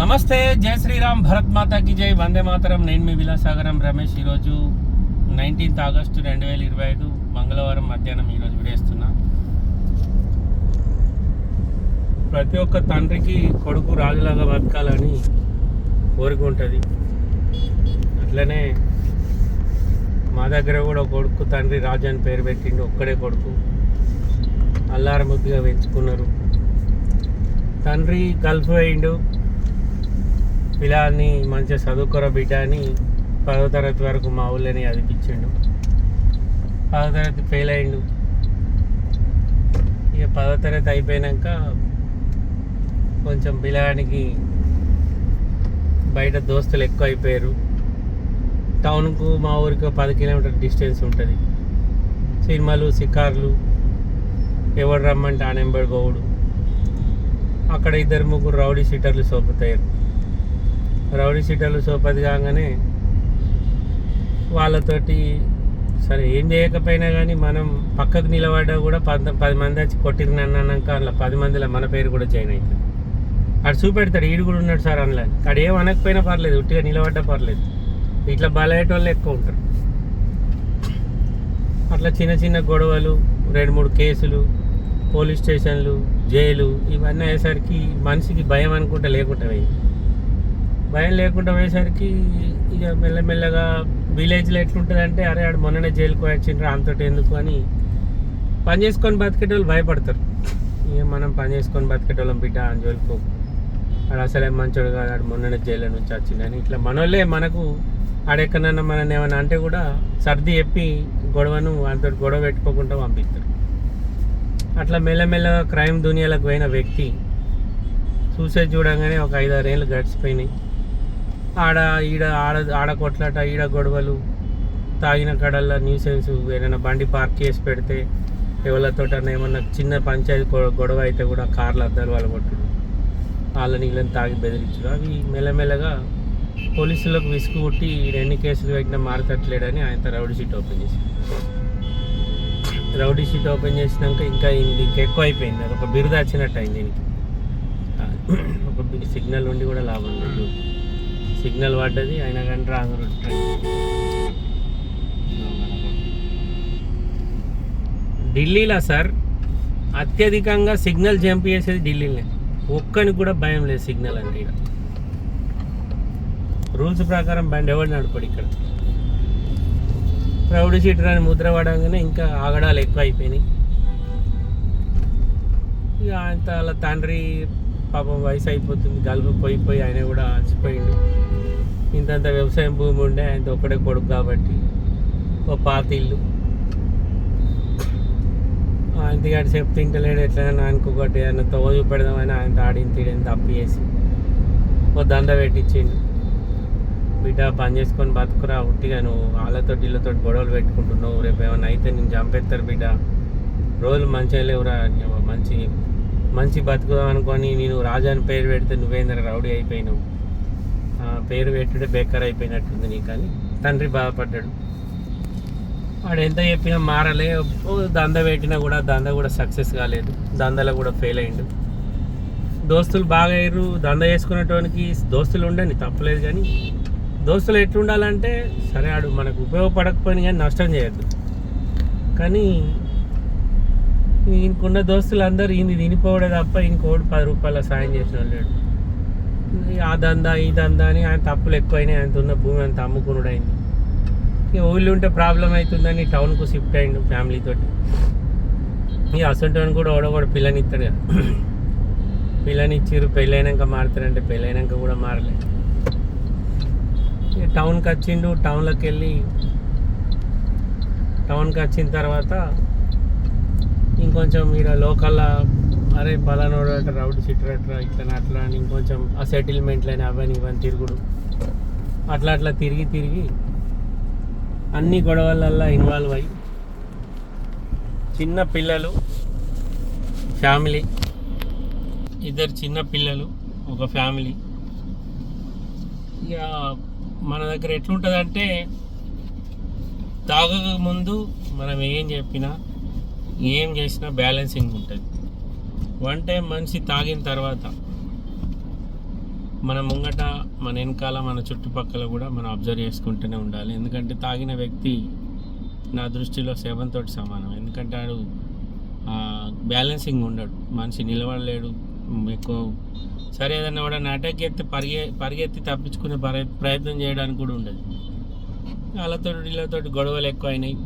నమస్తే జై శ్రీరామ్ భరత్ మాతాకి జై వందే మాతరం. నేను మీ విలాసాగరం రమేష్ ఈరోజు నైన్టీన్త్ ఆగస్టు రెండు వేల ఇరవై ఐదు మంగళవారం మధ్యాహ్నం ఈరోజు విడేస్తున్నా. ప్రతి ఒక్క తండ్రికి కొడుకు రాజులాగా బతకాలని కోరిక ఉంటుంది. అట్లనే మా దగ్గర కూడా కొడుకు తండ్రి రాజు అని పేరు పెట్టిండు ఒక్కడే కొడుకు. అల్లారముద్దుగా పెంచుకున్నారు. తండ్రి గల్ఫ్ అయిండు పిల్లాన్ని మంచిగా చదువుకోర బిడ్డ అని పదో తరగతి వరకు మా ఊళ్ళోనే చదివించిండు పదో తరగతి ఫెయిల్ అయిండు. ఇక పదో తరగతి అయిపోయినాక కొంచెం పిల్లగానికి బయట దోస్తులు ఎక్కువ అయిపోయారు. టౌన్కు మా ఊరికి పది కిలోమీటర్ డిస్టెన్స్ ఉంటుంది. సినిమాలు షికార్లు ఎవడు రమ్మంటే ఆనెంబడి పోవుడు. అక్కడ ఇద్దరు ముగ్గురు రౌడీ సిట్టర్లు సోపుతారు రౌడీ సీటర్లు సోపతి కాగానే వాళ్ళతోటి సరే ఏం చేయకపోయినా కానీ మనం పక్కకు నిలబడ్డా కూడా పద పది మంది వచ్చి కొట్టింది అన్నాక అందులో పది మందిలో మన పేరు కూడా జాయిన్ అవుతుంది అటు చూపెడతాడు ఈడు కూడా ఉన్నాడు సార్ అందులో. అక్కడ ఏం అనకపోయినా పర్లేదు ఉట్టిగా నిలబడ్డా పర్లేదు. ఇట్లా బలయ్యేట ఎక్కువ ఉంటారు. అట్లా చిన్న చిన్న గొడవలు రెండు మూడు కేసులు పోలీస్ స్టేషన్లు జైలు ఇవన్నీ అయ్యేసరికి మనిషికి భయం అనుకుంటా లేకుండా పోయింది. భయం లేకుండా పోయేసరికి ఇక మెల్లమెల్లగా విలేజ్లో ఎట్లుంటుంది అంటే అరే ఆడు మొన్ననే జైలుకు వచ్చిండ్రు అంతటి ఎందుకు అని పని చేసుకొని బతికేటోళ్ళు భయపడతారు. ఇక మనం పని చేసుకొని బతికేటోళ్ళం బిడ్డ అని జోలుకో ఆడు అసలే మంచోడు కాదు ఆడు మొన్ననే జైలు నుంచి వచ్చిందని ఇట్లా మనోళ్ళే మనకు ఆడెక్కడన్నా మనని ఏమైనా అంటే కూడా సర్ది చెప్పి గొడవను అంత గొడవ పెట్టుకోకుండా పంపిస్తారు. అట్లా మెల్లమెల్లగా క్రైమ్ దునియాలకు పోయిన వ్యక్తి చూసే చూడంగానే ఒక ఐదారు ఏళ్ళు గడిచిపోయినాయి. ఆడ ఈడ ఆడ ఆడ కొట్లాట ఈడ గొడవలు తాగిన కడల్లో న్యూసెన్స్ ఏదైనా బండి పార్క్ చేసి పెడితే ఎవరితో ఏమన్నా చిన్న పంచాయతీ గొడవ అయితే కూడా కార్లు అద్దాలు వాళ్ళు కొట్టుడు వాళ్ళ నీళ్ళని తాగి బెదిరించుడు. అవి మెల్లమెల్లగా పోలీసులకు విసుగు కొట్టి ఎన్ని కేసులు పెట్టినా మారతట్లేడని ఆయన రౌడీ షీట్ ఓపెన్ చేసి రౌడీ షీట్ ఓపెన్ చేసినాక ఇంకా దీనికి ఎక్కువ అయిపోయింది అది ఒక బిరుదాచినట్టు అయింది దీనికి. ఒక సిగ్నల్ ఉండి కూడా లాభం లేదు. సిగ్నల్ పడ్డది అయినా కానీ రాంగ్ ఢిల్లీలో సార్? అత్యధికంగా సిగ్నల్ జంప్ చేసేది ఢిల్లీలోనే ఒక్కనికి కూడా భయం లేదు సిగ్నల్ అంటే ఇక్కడ రూల్స్ ప్రకారం బండి ఎవరు నడపడు ఇక్కడ? ప్రౌడ్ సీటర్ అని ముద్ర పడంగానే ఇంకా ఆగడాలు ఎక్కువ అయిపోయినాయి ఇక అంత వాళ్ళ తండ్రి పాపం వయసు అయిపోతుంది గలుపు పోయి పోయి ఆయన కూడా అలసిపోయిండు. ఇంతంత వ్యవసాయం భూమి ఉండే ఆయన ఒక్కడే కొడుకు కాబట్టి ఓ పాత ఇల్లు. ఆయనగాడు చెప్తే తింటలేడు ఎట్లయినా ఆయనకు ఒకటి ఏదైనా తోవ చూపెడదామని ఆయన ఆడిని తీడని తప్పు ఓ దండ పెట్టించిండు. బిడ్డ పని చేసుకొని బతుకురా ఉట్టిగా నువ్వు వాళ్ళతో ఇళ్ళతో గొడవలు పెట్టుకుంటున్నావు. రేపు ఏమైనా అయితే నేను చంపేస్తారు బిడ్డ. రోజులు మంచిగా లేవురా మంచి మంచి బతుకుదాం అనుకొని నేను రాజా అని పేరు పెడితే నువ్వేంద్ర రౌడీ అయిపోయినావు. పేరు పెట్టుడే బేకర్ అయిపోయినట్టుంది నీ కానీ తండ్రి బాధపడ్డాడు. వాడు ఎంత చెప్పినా మారలే. ఓ దంద పెట్టినా కూడా దంద కూడా సక్సెస్ కాలేదు. దందలో కూడా ఫెయిల్ అయిండు. దోస్తులు బాగా అయ్యారు. దంద చేసుకునేటోనికి దోస్తులు ఉండని తప్పలేదు కానీ దోస్తులు ఎట్లుండాలంటే సరే ఆడు మనకు ఉపయోగపడకపోయినా కానీ నష్టం చేయొద్దు. కానీ ఈయనకున్న దోస్తులు అందరూ ఈయన తినిపోవడే తప్ప ఇంకోటి పది రూపాయల సాయం చేసిన వాళ్ళు ఆ దందా ఈ దందా అని ఆయన తప్పులు ఎక్కువైనాయి. ఆయన ఉన్న భూమి అంత అమ్ముకునుడు అయింది ఇక ఊళ్ళో ఉంటే ప్రాబ్లం అవుతుందని టౌన్కు షిఫ్ట్ అయ్యిండు ఫ్యామిలీతో ఇక అసంటోని కూడా ఓడగొడ పిల్లనిస్తాడు కదా. పిల్లనిచ్చిర్రు పెళ్ళైనాక మారుతారంటే పెళ్ళైనాక కూడా మారలేదు ఇక టౌన్కి వచ్చిండు టౌన్లోకి వెళ్ళి టౌన్కి వచ్చిన తర్వాత ఇంకొంచెం మీరు లోకల్ అరే పలానోడు అట్లా రౌడ్ సిట్రట్రా అట్లా ఇట్లా అట్లా అని ఇంకొంచెం ఆ సెటిల్మెంట్లని అవన్నీ ఇవన్నీ తిరుగుడు. అట్లా అట్లా తిరిగి తిరిగి అన్ని గొడవలల్లో ఇన్వాల్వ్ అయ్యి చిన్న పిల్లలు ఫ్యామిలీ. ఇద్దరు చిన్న పిల్లలు ఒక ఫ్యామిలీ. ఇక మన దగ్గర ఎట్లుంటుందంటే తాగక ముందు మనం ఏం చెప్పినా ఏం చేసినా బ్యాలెన్సింగ్ ఉంటుంది. వన్ టైం మనిషి తాగిన తర్వాత మన ముంగట మన వెనకాల మన చుట్టుపక్కల కూడా మనం అబ్జర్వ్ చేసుకుంటూనే ఉండాలి. ఎందుకంటే తాగిన వ్యక్తి నా దృష్టిలో తోటి సమానం. ఎందుకంటే ఆడు బ్యాలెన్సింగ్ ఉండడు. మనిషి నిలబడలేడు ఎక్కువ సరే ఏదన్నా కూడా అటాక్ ఎత్తి పరిగె పరిగెత్తి తప్పించుకునే ప్రయత్నం చేయడానికి కూడా ఉండదు. వాళ్ళతో వీళ్ళతో గొడవలు ఎక్కువ అయినాయి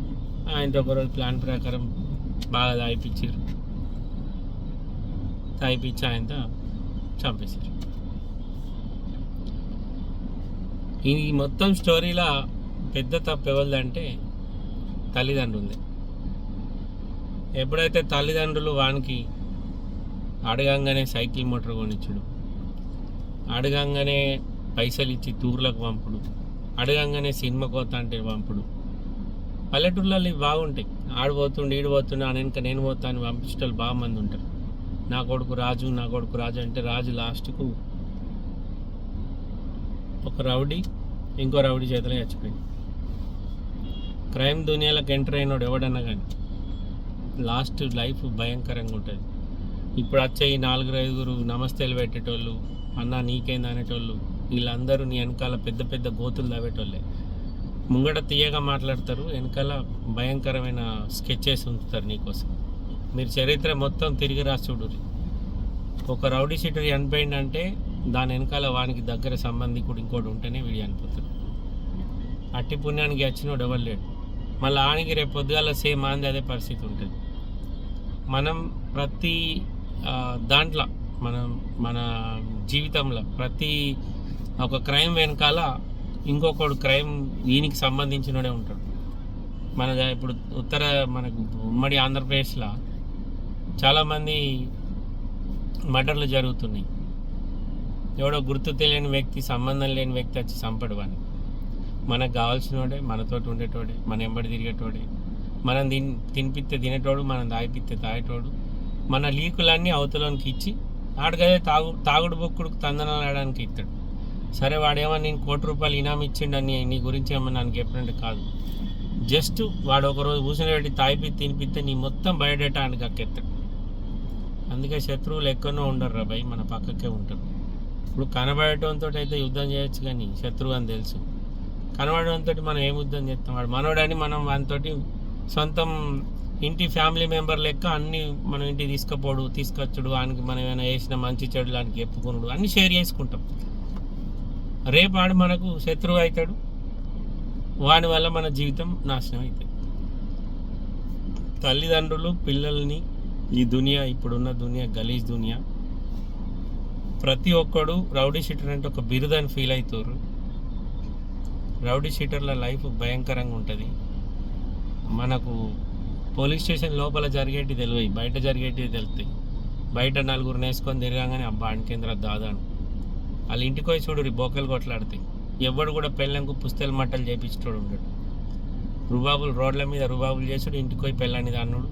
ఆయనతో ఒకరోజు ప్లాన్ ప్రకారం బాగా తాగిపించారు తాగిపించి ఆయనతో చంపేశారు. ఈ మొత్తం స్టోరీలో పెద్ద తప్పు ఎవరిదంటే తల్లిదండ్రులది. ఎప్పుడైతే తల్లిదండ్రులు వానికి అడగంగానే సైకిల్ మోటార్ కొనిచ్చుడు అడగంగానే పైసలు ఇచ్చి టూర్లకు పంపుడు అడగంగానే సినిమా కోత అంటే పంపుడు పల్లెటూర్లలో ఇవి బాగుంటాయి. ఆడిపోతుండు ఈడిపోతుండు అని వెనక నేను పోతాను అని పంపించేటోళ్ళు బాగా మంది ఉంటారు. నా కొడుకు రాజు నా కొడుకు రాజు అంటే రాజు లాస్ట్కు ఒక రౌడీ ఇంకో రౌడీ చేతిలో చచ్చిపోయింది. క్రైమ్ దునియాలకు ఎంటర్ అయినోడు ఎవడన్నా కానీ లాస్ట్ లైఫ్ భయంకరంగా ఉంటుంది. ఇప్పుడు వచ్చే ఈ నలుగురు ఐదుగురు నమస్తేలు పెట్టేటోళ్ళు అన్న నీకేంది అనేటోళ్ళు వీళ్ళందరూ నీ వెనకాల పెద్ద పెద్ద గోతులు తవ్వేటోళ్ళే ముంగట తీయగా మాట్లాడతారు వెనకాల భయంకరమైన స్కెచెస్ ఉంచుతారు నీకోసం. మీరు చరిత్ర మొత్తం తిరిగి రాసి చూడుర్రి. ఒక రౌడీ షీటర్ చనిపోయిందంటే దాని వెనకాల వానికి దగ్గర సంబంధికుడు ఇంకోటి ఉంటేనే వీడు చనిపోతాడు. అట్టి పుణ్యానికి వచ్చినోడు ఎవరు లేడు. మళ్ళీ ఆనికి రేపు పొద్దుగాల సేమ్ ఆంది అదే పరిస్థితి ఉంటుంది. మనం ప్రతి దాంట్లో మనం మన జీవితంలో ప్రతి ఒక క్రైమ్ వెనకాల ఇంకొకడు క్రైమ్ ఈయనకి సంబంధించినడే ఉంటాడు. మన ఇప్పుడు ఉత్తర మనకు ఉమ్మడి ఆంధ్రప్రదేశ్లో చాలామంది మర్డర్లు జరుగుతున్నాయి. ఎవడో గుర్తు తెలియని వ్యక్తి సంబంధం లేని వ్యక్తి వచ్చి చంపడు వాడిని మనకు కావాల్సినోడే మనతోటి ఉండేటోడే మన ఎంబడి తిరిగేటోడే. మనం తిన్ తినిపిస్తే తినేటోడు మనం తాగిపిస్తే తాగేటోడు. మన లీకులన్నీ అవతలోనికి ఇచ్చి ఆడగదే తాగు తాగుడు బొక్కుడుకు తందనాలు ఆడడానికి ఇస్తాడు సరే వాడేమో నేను కోటి రూపాయలు ఇనాం ఇచ్చిండని నీ గురించి ఏమన్నా నాకు చెప్పినట్టు కాదు. జస్ట్ వాడు ఒకరోజు కూర్చొని తాగిపి తినిపిస్తే నీ మొత్తం బయోడేటా అని కక్కెత్తాడు అందుకే శత్రువులు ఎక్కడో ఉండరు రా భయ్ మన పక్కకే ఉంటారు. ఇప్పుడు కనబడటంతో అయితే యుద్ధం చేయొచ్చు కానీ శత్రువు అని తెలుసు. కనబడడంతో మనం ఏం యుద్ధం చేస్తాం? వాడు మనోడని మనం వానితోటి సొంతం ఇంటి ఫ్యామిలీ మెంబర్ లెక్క అన్ని మనం ఇంటికి తీసుకపోడు తీసుకొచ్చుడు ఆయనకి మనం ఏమైనా వేసిన మంచి చెడు దానికి చెప్పుకునుడు అన్ని షేర్ చేసుకుంటాం. రేపాడు మనకు శత్రువు అవుతాడు. వాని వల్ల మన జీవితం నాశనం అవుతుంది. తల్లిదండ్రులు పిల్లల్ని ఈ దునియా ఇప్పుడున్న దునియా గలీజ్ దునియా ప్రతి ఒక్కడు రౌడీ షీటర్ అంటే ఒక బిరుదని ఫీల్ అవుతారు. రౌడీ షీటర్ల లైఫ్ భయంకరంగా ఉంటుంది. మనకు పోలీస్ స్టేషన్ లోపల జరిగేటి తెలివి బయట జరిగేటివి తెలుస్తాయి. బయట నలుగురు నేసుకొని తిరగానే అబ్బా అణికేంద్ర దాదాను వాళ్ళ ఇంటికి పోయి చూడు బోకలు కొట్లాడతాయి ఎవడు కూడా పెళ్ళంకు పుస్తల మట్టలు చేపించేటోడు ఉండడు. రుబాబులు రోడ్ల మీద రుబాబులు చేసుడు ఇంటికి పోయి పెళ్ళని దాన్నుడు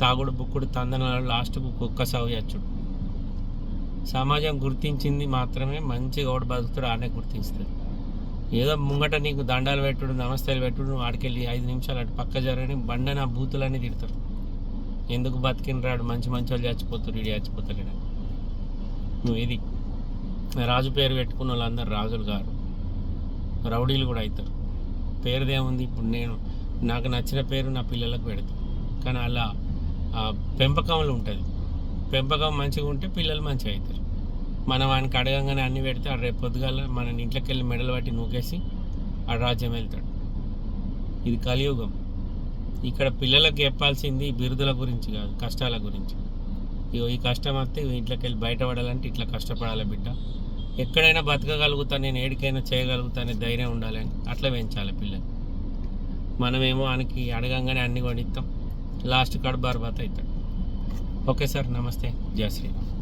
తాగుడు బుక్కుడు తందనాలు లాస్ట్కు కుక్క సాగు చేచ్చుడు. సమాజం గుర్తించింది మాత్రమే మంచిగా ఓడి బతుకుతాడు ఆనే గుర్తిస్తుంది ఏదో ముంగట నీకు దండాలు పెట్టుడు నమస్తేలు పెట్టుడు నువ్వు ఆడికెళ్ళి ఐదు నిమిషాలు అటు పక్క జరగని బండన బూతులన్నీ తిడతారు ఎందుకు బతికిన రాడు మంచి మంచి వాళ్ళు చచ్చిపోతారు ఇడి చచ్చిపోతాడు. నువ్వు ఇది రాజు పేరు పెట్టుకున్న వాళ్ళందరూ రాజులు గారు. రౌడీలు కూడా అవుతారు. పేరుదేముంది? ఇప్పుడు నేను నాకు నచ్చిన పేరు నా పిల్లలకు పెడతాను కానీ అలా ఆ పెంపకంలో ఉంటుంది. పెంపకం మంచిగా ఉంటే పిల్లలు మంచిగా అవుతారు. మనం ఆయనకి అడగంగానే అన్ని పెడితే ఆ రేపు పొద్దుగాల మన ఇంట్లోకి వెళ్ళి మెడలు పట్టి నూకేసి ఆ రాజ్యం వెళ్తాడు. ఇది కలియుగం. ఇక్కడ పిల్లలకు చెప్పాల్సింది బిరుదుల గురించి కాదు కష్టాల గురించి. ఇగో ఈ కష్టం వస్తే ఇంట్లోకి వెళ్ళి బయటపడాలంటే ఇట్లా కష్టపడాలి బిడ్డ. ఎక్కడైనా బతకగలుగుతా నేను ఏడికైనా చేయగలుగుతా అనే ధైర్యం ఉండాలని అట్లా పెంచాలి పిల్లలు. మనమేమో ఆయనకి అడగంగానే అన్ని కొనిస్తాం లాస్ట్ కాడ బాత అవుతాడు ఓకే సార్ నమస్తే. జయ శ్రీరామ్.